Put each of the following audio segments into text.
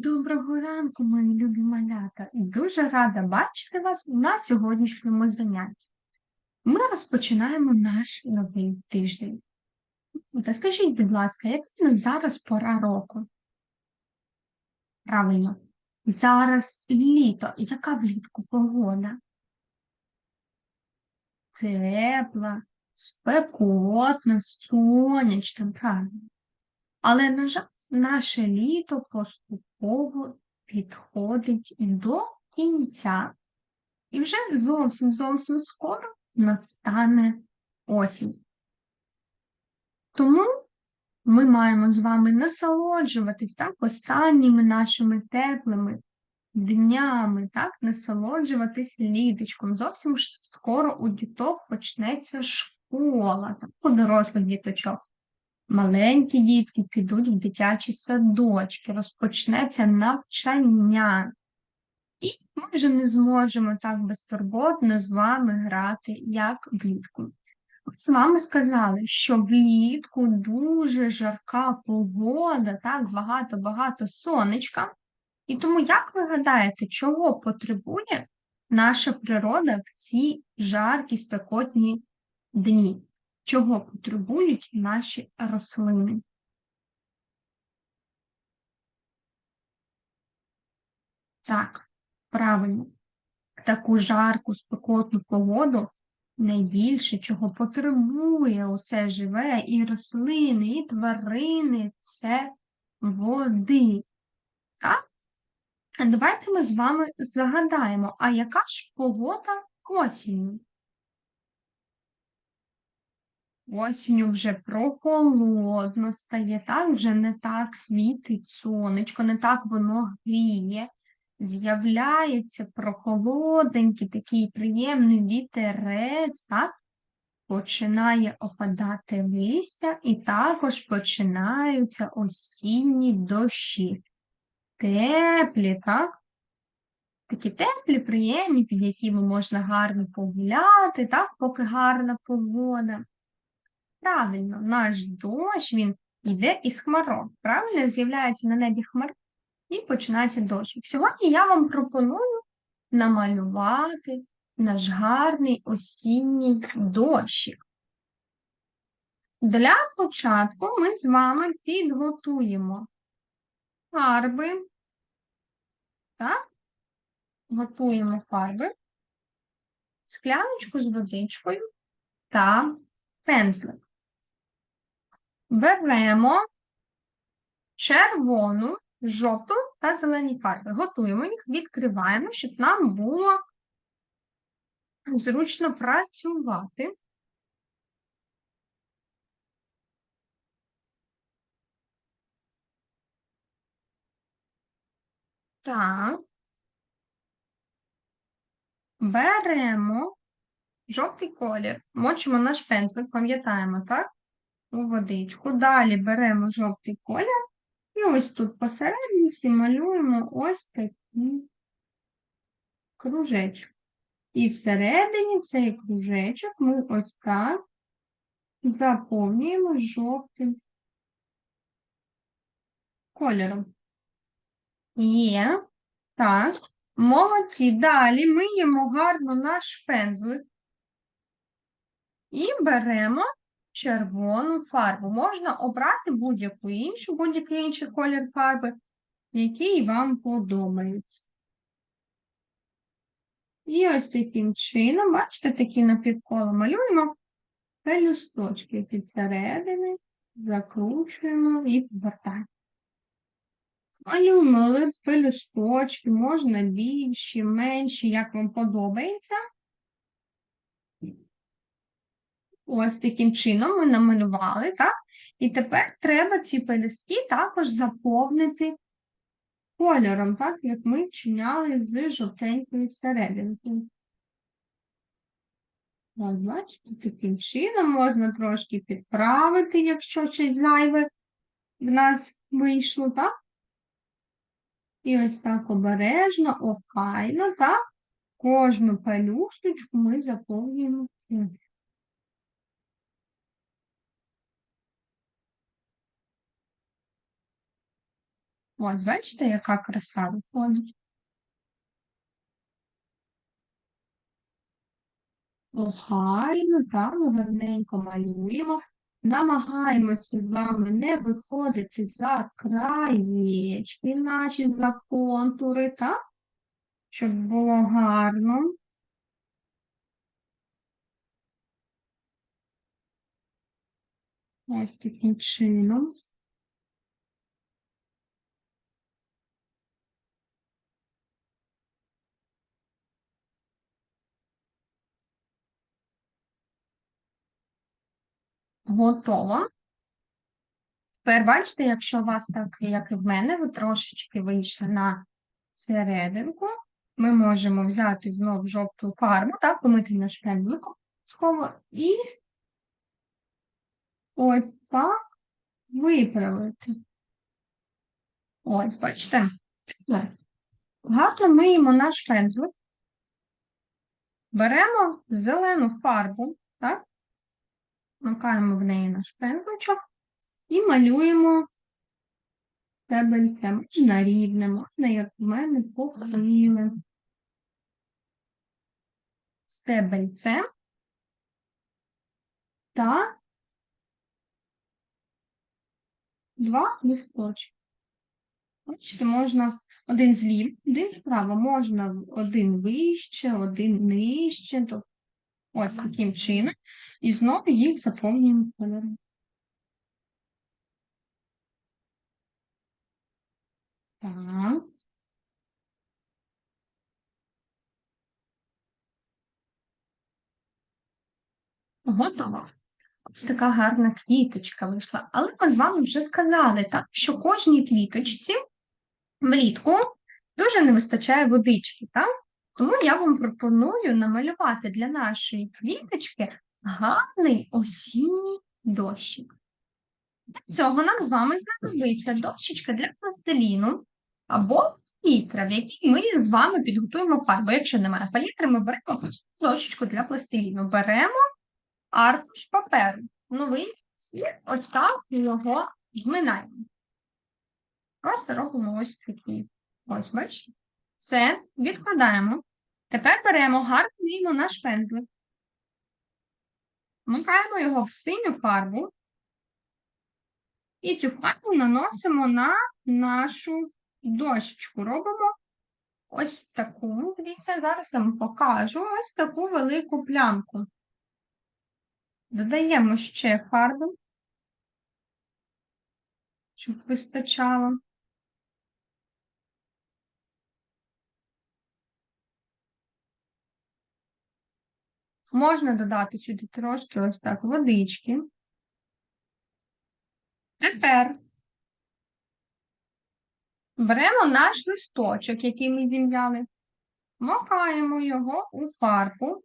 Доброго ранку, мої любі малята, і дуже рада бачити вас на сьогоднішньому занятті. Ми розпочинаємо наш новий тиждень. Та скажіть, будь ласка, яка нас зараз пора року? Правильно, зараз літо. Яка влітку погода? Тепла, спекотна, сонячна, правильно. Але, на жаль, наше літо поступово підходить до кінця. І вже зовсім зовсім скоро настане осінь. Тому ми маємо з вами насолоджуватись так, останніми нашими теплими днями, так, насолоджуватись літочком. Зовсім скоро у діток почнеться школа, так, у дорослих діточок. Маленькі дітки підуть в дитячі садочки, розпочнеться навчання. І ми вже не зможемо так безтурботно з вами грати, як влітку. З вами сказали, що влітку дуже жарка погода, так, багато-багато сонечка. І тому, як ви гадаєте, чого потребує наша природа в ці жаркі спекотні дні? Чого потребують наші рослини? Так, правильно, таку жарку, спекотну погоду найбільше, чого потребує усе живе, і рослини, і тварини це води. Так? Давайте ми з вами загадаємо, а яка ж погода осінню? Осінню вже прохолодно стає, так вже не так світить сонечко, не так воно гріє. З'являється прохолоденький такий приємний вітерець, так? Починає опадати листя, і також починаються осінні дощі. Теплі, так? Такі теплі, приємні, під якими можна гарно погуляти, так, поки гарна погода. Правильно, наш дощ він йде із хмарок. Правильно, з'являється на небі хмар і починається дощ. Сьогодні я вам пропоную намалювати наш гарний осінній дощик. Для початку ми з вами підготуємо фарби. Так? Готуємо фарби, скляночку з водичкою та пензлик беремо червону, жовту та зелені фарби. Готуємо їх, відкриваємо, щоб нам було зручно працювати. Так. Беремо жовтий колір, мочимо наш пензлик, пам'ятаємо, так? У водичку. Далі беремо жовтий колір і ось тут посередині малюємо ось такий кружечок. І всередині цей кружечок ми ось так заповнюємо жовтим кольором. Є. Так, молодці. Далі миємо гарно наш пензлик і беремо червону фарбу. Можна обрати будь-яку іншу, будь-який інший колір фарби, який вам подобається. І ось таким чином, бачите, такі напівколо малюємо пелюсточки під середини, закручуємо і повертаємо. Малюємо пелюсточки, можна більші, менші, як вам подобається. Ось таким чином ми намалювали, так? І тепер треба ці пелюстки також заповнити кольором, так, як ми вчиняли з жовтенькою серединкою. Ось, бачите, таким чином можна трошки підправити, якщо щось зайве в нас вийшло, так? І ось так обережно, охайно, так? Кожну пелюсточку ми заповнюємо. Ось, бачите, яка краса виходить. Охайно, так, гарненько малюємо. Намагаємося з вами не виходити за краєчки наші, за контури, так? Щоб було гарно. Ось таким чином. Готово. Тепер бачите, якщо у вас так, як і в мене, ви трошечки вийшли на серединку, ми можемо взяти знову жовту фарбу, так, помити наш пензликом схову і ось так виправити. Ось, бачите? Гарно миємо наш пензлик, беремо зелену фарбу, так? Макаємо в неї наш пензличок і малюємо стебельце. Можна рівне, можна, як в мене, похиле. Стебельце та два листочки. Бачите, можна один злів, один справа, можна один вище, один нижче. Тобто ось таким чином. І знову їх заповнюємо кольором. Так. Готово. Ось така гарна квіточка вийшла. Але ми з вами вже сказали, так, що кожній квіточці влітку дуже не вистачає водички, так? Тому я вам пропоную намалювати для нашої квіточки гарний осінній дощик. Для цього нам з вами знадобиться дощечка для пластиліну або палітра, в якій ми з вами підготуємо фарбу. Якщо немає палітри, ми беремо дощечку для пластиліну. Беремо аркуш паперу. Новий світ, ось так його зминаємо. Просто робимо ось такий. Ось, бачите? Все, відкладаємо. Тепер беремо гарно наш пензлик. Вмикаємо його в синю фарбу. І цю фарбу наносимо на нашу дощечку. Робимо ось таку. Дивіться, зараз я вам покажу ось таку велику плямку. Додаємо ще фарби, щоб вистачало. Можна додати сюди трошки ось так водички. Тепер беремо наш листочок, який ми зім'яли, макаємо його у фарбу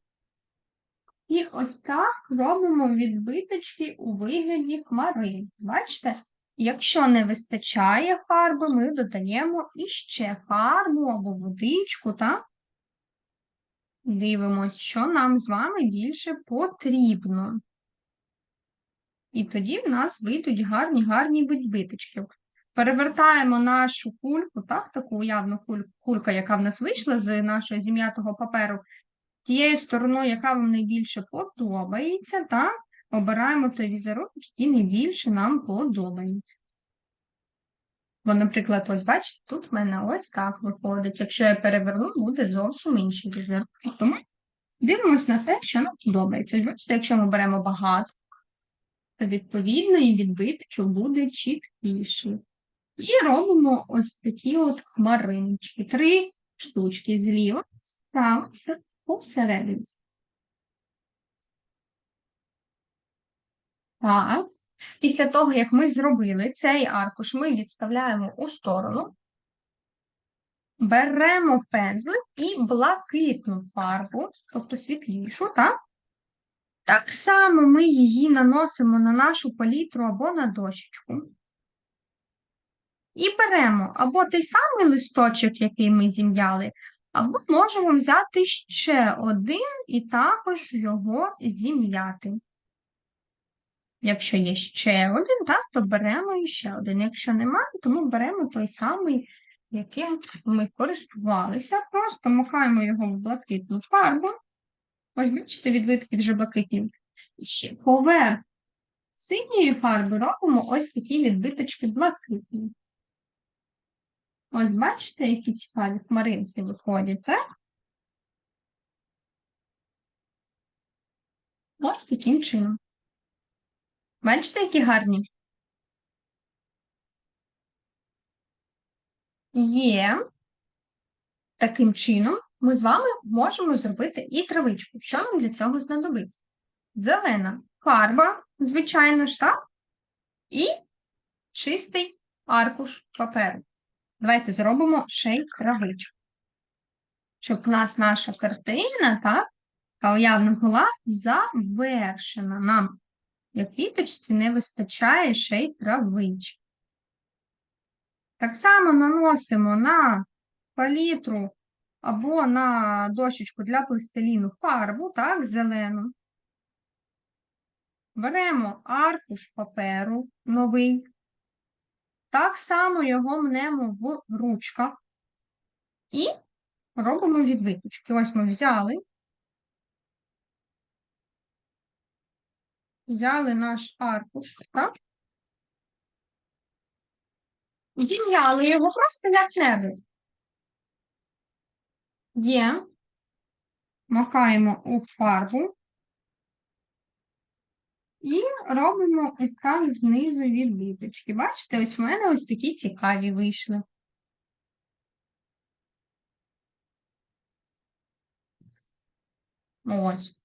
і ось так робимо відбиточки у вигляді хмари. Бачите? Якщо не вистачає фарби, ми додаємо іще фарбу або водичку, так? Дивимось, що нам з вами більше потрібно. І тоді в нас вийдуть гарні гарні відбиточки. Перевертаємо нашу кульку, так, таку уявну кульку, яка в нас вийшла з нашого зім'ятого паперу, тією стороною, яка вам найбільше подобається, так, обираємо той візерунок, який найбільше нам подобається. Бо, наприклад, ось бачите, тут в мене ось так виходить. Якщо я переверну, буде зовсім інший візерунок. Тому дивимося на те, що нам подобається. Бачите, якщо ми беремо багато, то відповідно і відбиточок буде чіткіший. І робимо ось такі от хмариночки. Три штучки зліва, справа та посередині. Так. Після того, як ми зробили цей аркуш, ми відставляємо у сторону, беремо пензлик і блакитну фарбу, тобто світлішу, так? Так само ми її наносимо на нашу палітру або на дощечку. І беремо або той самий листочок, який ми зім'яли, або можемо взяти ще один і також його зім'яти. Якщо є ще один, так, то беремо іще один. Якщо немає, то ми беремо той самий, яким ми користувалися. Просто макаємо його в блакитну фарбу. Ось, бачите, відбитки вже блакитні. І поверх синьої фарби робимо ось такі відбиточки блакитні. Ось бачите, які цікаві хмаринки виходять, так? Ось таким чином. Бачите, які гарні? Є. Таким чином ми з вами можемо зробити і травичку. Що нам для цього знадобиться? Зелена фарба, звичайно ж, так? І чистий аркуш паперу. Давайте зробимо ще й травичку. Щоб у нас наша картина, так, уявно була завершена. Нам квіточці не вистачає ще й травички. Так само наносимо на палітру або на дощечку для пластиліну фарбу, так, зелену. Беремо аркуш паперу новий. Так само його мнемо в ручках і робимо відбиточки. Ось ми взяли, взяли наш аркуш, так? Зім'яли його просто як небудь. Є, макаємо у фарбу і робимо так знизу відбиточки. Бачите, ось в мене ось такі цікаві вийшли. Ось.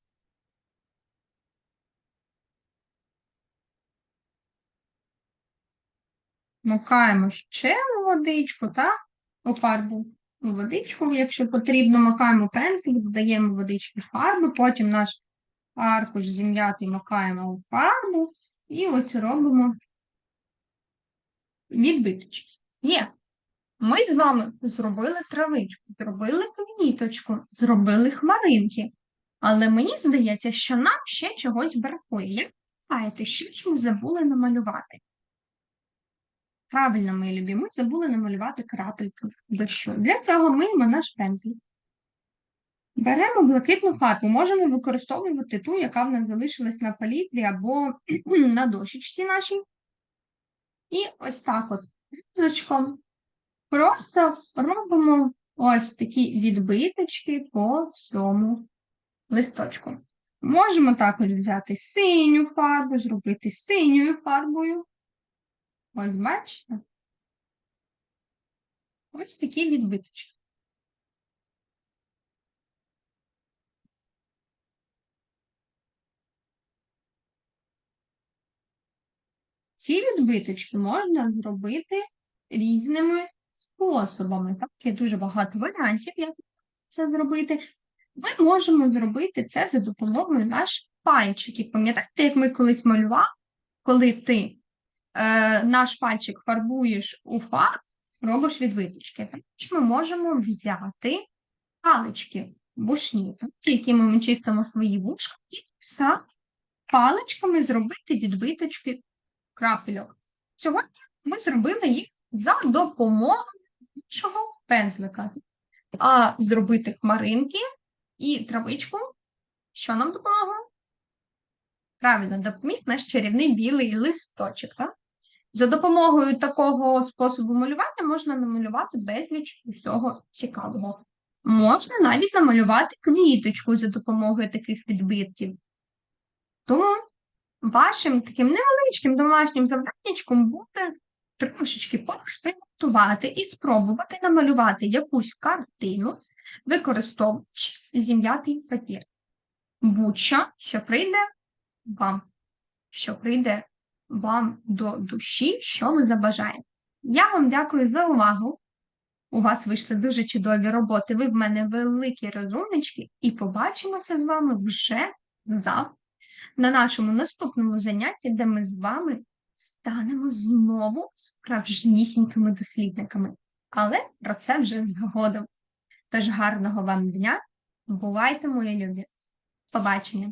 Макаємо ще водичку, так? У фарбу у водичку, якщо потрібно, макаємо пензлик, додаємо водички фарбу, потім наш аркуш зім'ятий макаємо у фарбу і ось робимо відбиточки. Є. Ми з вами зробили травичку, зробили квіточку, зробили хмаринки. Але мені здається, що нам ще чогось бракує. Як що ж ми забули намалювати? Правильно, мої любі, ми забули намалювати крапельки дощу. Для цього миємо наш пензлик. Беремо блакитну фарбу, можемо використовувати ту, яка в нас залишилась на палітрі або на дощечці нашій. І ось так от різочком просто робимо ось такі відбиточки по всьому листочку. Можемо також взяти синю фарбу, зробити синьою фарбою. Ось бачите? Ось такі відбиточки. Ці відбиточки можна зробити різними способами. Так, є дуже багато варіантів, як це зробити. Ми можемо зробити це за допомогою наших пальчиків. Пам'ятаєте, як ми колись малювали, коли ти е, наш пальчик фарбуєш у фарб, робиш відбиточки. Також ми можемо взяти палички бушні, якими ми чистимо свої вушка, і все паличками зробити відбиточки крапельок. Сьогодні ми зробили їх за допомогою іншого пензлика. А зробити хмаринки і травичку, що нам допомогло? Правильно, допоміг наш чарівний білий листочок. Так? За допомогою такого способу малювання можна намалювати безліч усього цікавого. Можна навіть намалювати квіточку за допомогою таких відбитків. Тому вашим таким невеличким домашнім завданнячком буде трошечки поекспериментувати і спробувати намалювати якусь картину, використовуючи зім'ятий папір. Будь-що, що прийде вам, що прийде вам до душі, що ви забажаєте. Я вам дякую за увагу. У вас вийшли дуже чудові роботи. Ви в мене великі розумнички, і побачимося з вами вже завтра на нашому наступному занятті, де ми з вами станемо знову справжнісінькими дослідниками. Але про це вже згодом. Тож гарного вам дня! Бувайте, мої любі! Побачення!